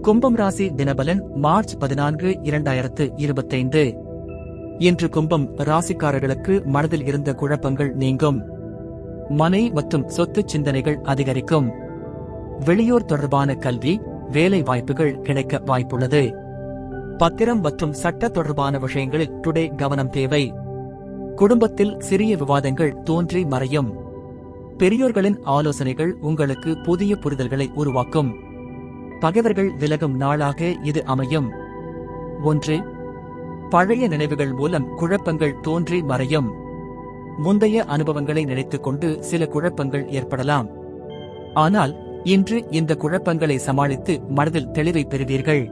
கும்பம் ராசி தினபலன் மார்ச் பதினான்கு இரண்டாயிரத்து இருபத்தைந்து. இன்று கும்பம் ராசிக்காரர்களுக்கு மனதில் இருந்த குழப்பங்கள் நீங்கும். மனை மற்றும் சொத்து சிந்தனைகள் அதிகரிக்கும். வெளியூர் தொடர்பான கல்வி வேலை வாய்ப்புகள் கிடைக்க வாய்ப்புள்ளது. பத்திரம் மற்றும் சட்ட தொடர்பான விஷயங்களில் டுடே கவனம் தேவை. குடும்பத்தில் சிறிய விவாதங்கள் தோன்றி மறையும். பெரியோர்களின் ஆலோசனைகள் உங்களுக்கு புதிய புரிதல்களை உருவாக்கும். பகைவர்கள் விலகும் நாளாக இது அமையும். ஒன்று பழைய நினைவுகள் மூலம் குழப்பங்கள் தோன்றி மறையும். முந்தைய அனுபவங்களை நினைத்துக் கொண்டு சில குழப்பங்கள் ஏற்படலாம். ஆனால் இன்று இந்த குழப்பங்களை சமாளித்து மனதில் தெளிவை பெறுவீர்கள்.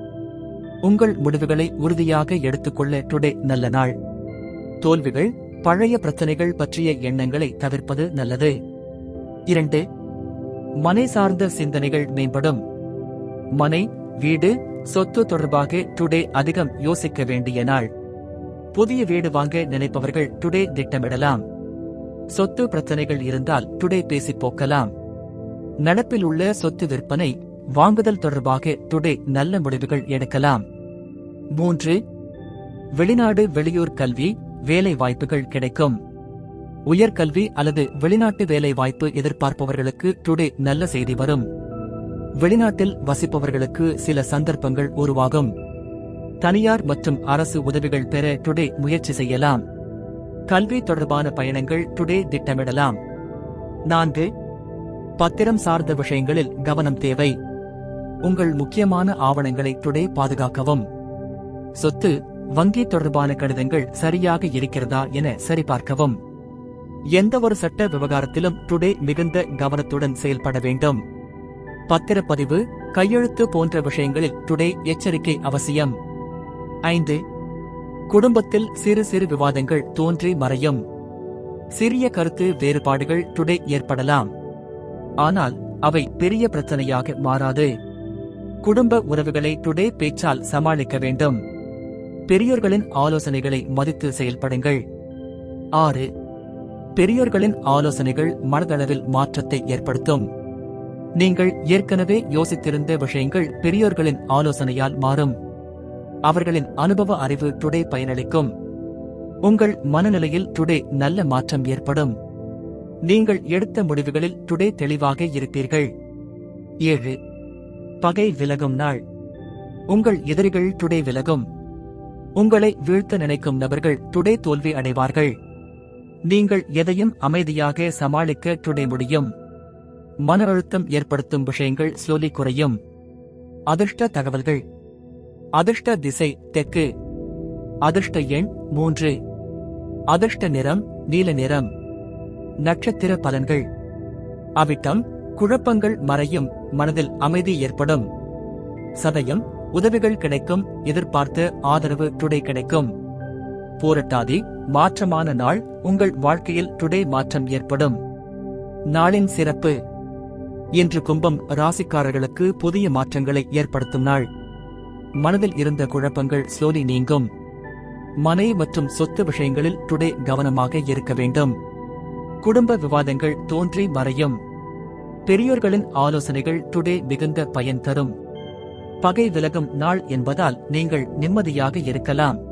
உங்கள் முடிவுகளை உறுதியாக எடுத்துக்கொள்ள டுடே நல்ல நாள். தோல்விகள் பழைய பிரச்சனைகள் பற்றிய எண்ணங்களை தவிர்ப்பது நல்லது. இரண்டு மனை சார்ந்த சிந்தனைகள் மேம்படும். மனை வீடு சொத்து தொடர்பாக டுடே அதிகம் யோசிக்க வேண்டிய நாள். புதிய வீடு வாங்க நினைப்பவர்கள் டுடே திட்டமிடலாம். சொத்து பிரச்சனைகள் இருந்தால் டுடே பேசி போக்கலாம். நடப்பில் உள்ள சொத்து விற்பனை வாங்குதல் தொடர்பாக டுடே நல்ல முடிவுகள் எடுக்கலாம். மூன்று வெளிநாடு வெளியூர் கல்வி வேலை வாய்ப்புகள் கிடைக்கும். உயர்கல்வி அல்லது வெளிநாட்டு வேலை வாய்ப்பு எதிர்பார்ப்பவர்களுக்கு டுடே நல்ல செய்தி வரும். வெளிநாட்டில் வசிப்பவர்களுக்கு சில சந்தர்ப்பங்கள் உருவாகும். தனியார் மற்றும் அரசு உதவிகள் பெற டுடே முயற்சி செய்யலாம். கல்வி தொடர்பான பயணங்கள் டுடே திட்டமிடலாம். நான்கு பத்திரம் சார்ந்த விஷயங்களில் கவனம் தேவை. உங்கள் முக்கியமான ஆவணங்களை டுடே பாதுகாக்கவும். சொத்து வங்கி தொடர்பான கடிதங்கள் சரியாக இருக்கிறதா என சரிபார்க்கவும். எந்த ஒரு சட்ட விவகாரத்திலும் டுடே மிகுந்த கவனத்துடன் செயல்பட வேண்டும். பத்திரப்பதிவு கையெழுத்து போன்ற விஷயங்களில் டுடே எச்சரிக்கை அவசியம். ஐந்து குடும்பத்தில் சிறு சிறு விவாதங்கள் தோன்றி மறையும். சிறிய கருத்து வேறுபாடுகள் டுடே ஏற்படலாம். ஆனால் அவை பெரிய பிரச்சனையாக மாறாது. குடும்ப உறவுகளை டுடே பேச்சால் சமாளிக்க வேண்டும். பெரியோர்களின் ஆலோசனைகளை மதித்து செயல்படுங்கள். ஆறு பெரியோர்களின் ஆலோசனைகள் மனதளவில் மாற்றத்தை ஏற்படுத்தும். நீங்கள் ஏற்கனவே யோசித்திருந்த விஷயங்கள் பெரியோர்களின் ஆலோசனையால் மாறும். அவர்களின் அனுபவ அறிவு டுடே பயனளிக்கும். உங்கள் மனநிலையில் டுடே நல்ல மாற்றம் ஏற்படும். நீங்கள் எடுத்த முடிவுகளில் டுடே தெளிவாக இருப்பீர்கள். ஏழு. பகை விலகும் நாள். உங்கள் எதிரிகள் டுடே விலகும். உங்களை வீழ்த்த நினைக்கும் நபர்கள் டுடே தோல்வி அடைவார்கள். நீங்கள் எதையும் அமைதியாக சமாளிக்க டுடே முடியும். மன அழுத்தம் ஏற்படுத்தும் விஷயங்கள் ஸ்லோலி குறையும். அதிர்ஷ்ட தகவல்கள். அதிர்ஷ்ட திசை தெற்கு. அதிர்ஷ்ட எண் மூன்று. அதிர்ஷ்ட நிறம் நீல நிறம். நட்சத்திர பலன்கள். அவிட்டம் குழப்பங்கள் மறையும் மனதில் அமைதி ஏற்படும். சதயம் உதவிகள் கிடைக்கும் எதிர்பார்த்து ஆதரவு டுடே கிடைக்கும். போரட்டாதி மாற்றமான நாள் உங்கள் வாழ்க்கையில் டுடே மாற்றம் ஏற்படும். நாளின் சிறப்பு. இன்று கும்பம் ராசிக்காரர்களுக்கு புதிய மாற்றங்களை ஏற்படுத்தும் நாள். மனதில் இருந்த குழப்பங்கள் ஸ்லோலி நீங்கும். மனை மற்றும் சொத்து விஷயங்களில் டுடே கவனமாக இருக்க வேண்டும். குடும்ப விவாதங்கள் தோன்றி மறையும். பெரியோர்களின் ஆலோசனைகள் டுடே மிகுந்த பயன் தரும். பகை விலகும் நாள் என்பதால் நீங்கள் நிம்மதியாக இருக்கலாம்.